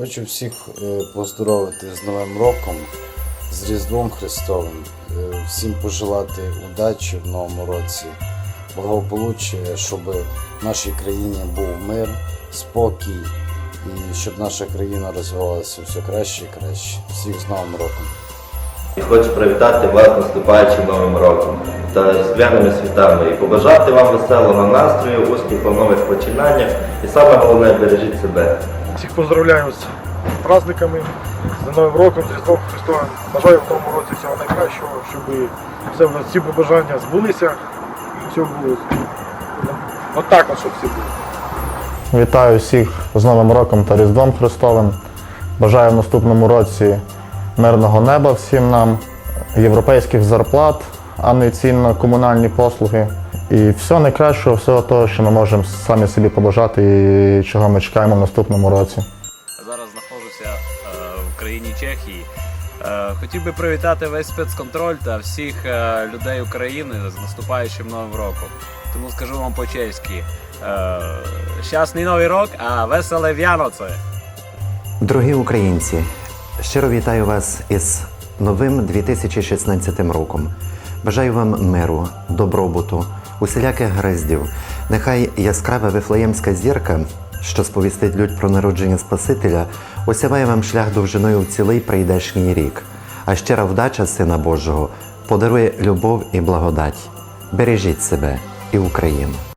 Хочу всіх е, поздоровити з Новим роком, з Різдвом Христовим, е, всім пожелати удачі в новому році, благополуччя, щоб в нашій країні був мир, спокій і щоб наша країна розвивалася все краще і краще. Всіх з Новим роком! Хочу привітати вас наступаючим новим роком та різдвяними святами і побажати вам веселого настрою, успіху в нових починаннях і саме головне бережіть себе. Всіх поздравляю з праздниками, з Новим роком, з Різдвом Христовим. Бажаю в новому році всього найкращого, щоб все в нас всі побажання збулися. Все було. От так от, щоб всі було. Вітаю всіх з Новим роком та Різдвом Христовим. Бажаю в наступному році мирного неба всім нам, європейських зарплат, а не цін на комунальні послуги. І всього найкращого, всього того, що ми можемо самі собі побажати і чого ми чекаємо в наступному році. Зараз знаходжуся е, в країні Чехії. Е, хотів би привітати весь спецконтроль та всіх е, людей України з наступаючим новим роком. Тому скажу вам по-чеськи. Е, щасний новий рок, а веселе в'яноце! Дорогі українці, щиро вітаю вас із новим 2016 роком. Бажаю вам миру, добробуту, усіляких гриздів. Нехай яскрава вифлеємська зірка, що сповістить людь про народження Спасителя, осяває вам шлях довжиною в цілий прийдешній рік, а щира вдача Сина Божого подарує любов і благодать. Бережіть себе і Україну.